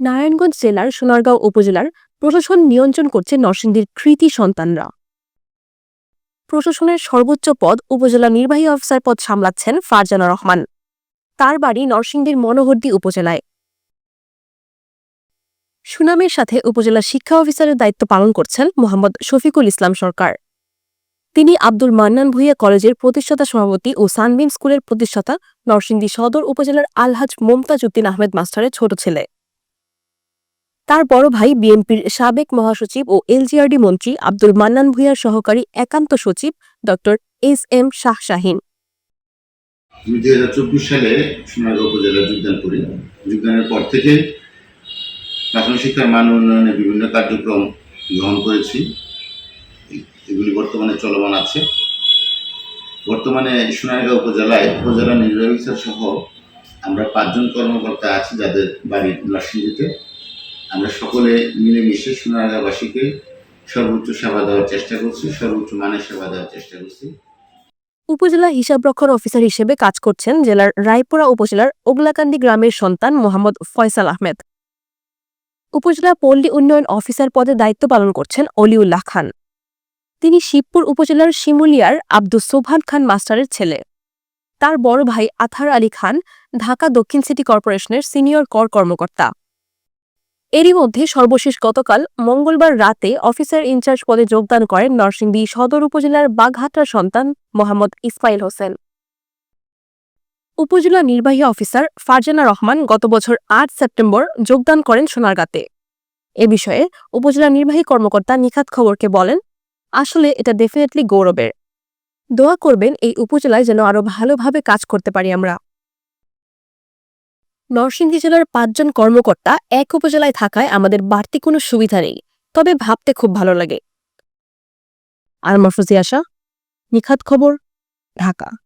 নারায়ণগঞ্জ জেলার সোনারগাঁও উপজেলার প্রশাসন নিয়ন্ত্রণ করছে নরসিংদীর কৃতি সন্তানরা। প্রশাসনের সর্বোচ্চ পদ উপজেলা নির্বাহী অফিসার পদ সামলাচ্ছেন ফারজানা রহমান। তার বাড়ি নরসিংদীর মনোহরদী উপজেলায়। সুনামের সাথে উপজেলা শিক্ষা অফিসারের দায়িত্ব পালন করছেন মোহাম্মদ শফিকুল ইসলাম সরকার। তিনি আব্দুল মান্নান ভুইয়া কলেজের প্রতিষ্ঠাতা সভাপতি ও সানবিন স্কুলের প্রতিষ্ঠাতা নরসিংদী সদর উপজেলার আলহাজ মোমতাজ উদ্দিন আহমেদ মাস্টারের ছোট ছেলে। তার বড় ভাই বিএনপির সাবেক মহাসচিব ও এলজিআরডি মন্ত্রী আব্দুল মান্নান ভুঁইয়ার সহকারী একান্ত সচিব ড এস এম শাহ শাহিন। আমি দুই হাজার চব্বিশ সালে সোনারগাঁও উপজেলায় যোগদান করি। যোগদানের পর থেকে প্রাথমিক শিক্ষার মান উন্নয়নে বিভিন্ন কার্যক্রম গ্রহণ করেছি। এগুলি বর্তমানে চলমান আছে। বর্তমানে সোনারগাঁও উপজেলায় উপজেলা নির্বাহী সহ আমরা পাঁচজন কর্মকর্তা আছি যাদের বাড়ি নরসিংদীতে আমরা সকলে মিলেমিশে সোনারগাঁওবাসীকে সর্বোচ্চ সেবা দেওয়ার চেষ্টা করছি, সর্বোচ্চ মানের সেবা দেওয়ার চেষ্টা করছি। উপজেলা হিসাবরক্ষণ অফিসার হিসেবে কাজ করছেন জেলার রায়পুরা উপজেলার ওগলাকান্দি গ্রামের সন্তান মোহাম্মদ ফয়সাল আহমেদ। উপজেলা পল্লী উন্নয়ন অফিসার পদে দায়িত্ব পালন করছেন অলিউল্লাহ খান। তিনি শিবপুর উপজেলার শিমুলিয়ার আব্দুস সোবহান খান মাস্টারের ছেলে। তার বড় ভাই আথার আলী খান ঢাকা দক্ষিণ সিটি কর্পোরেশনের সিনিয়র কর কর্মকর্তা। এরই মধ্যে সর্বশেষ গতকাল মঙ্গলবার রাতে অফিসার ইনচার্জ পদে যোগদান করেন নরসিংদী সদর উপজেলার বাঘহাটার সন্তান মোহাম্মদ ইসমাইল হোসেন। উপজেলা নির্বাহী অফিসার ফারজানা রহমান গত বছর আট সেপ্টেম্বর যোগদান করেন সোনারগাঁতে। এ বিষয়ে উপজেলা নির্বাহী কর্মকর্তা নিখাত খবরকে বলেন, আসলে এটা ডেফিনেটলি গৌরবের। দোয়া করবেন এই উপজেলায় যেন আরও ভালোভাবে কাজ করতে পারি আমরা। নরসিংদী জেলার পাঁচজন কর্মকর্তা এক উপজেলায় থাকায় আমাদের বাড়তি কোনো সুবিধা নেই। তবে ভাবতে খুব ভালো লাগে। আর মফরুজি আশা নিখাত খবর, ঢাকা।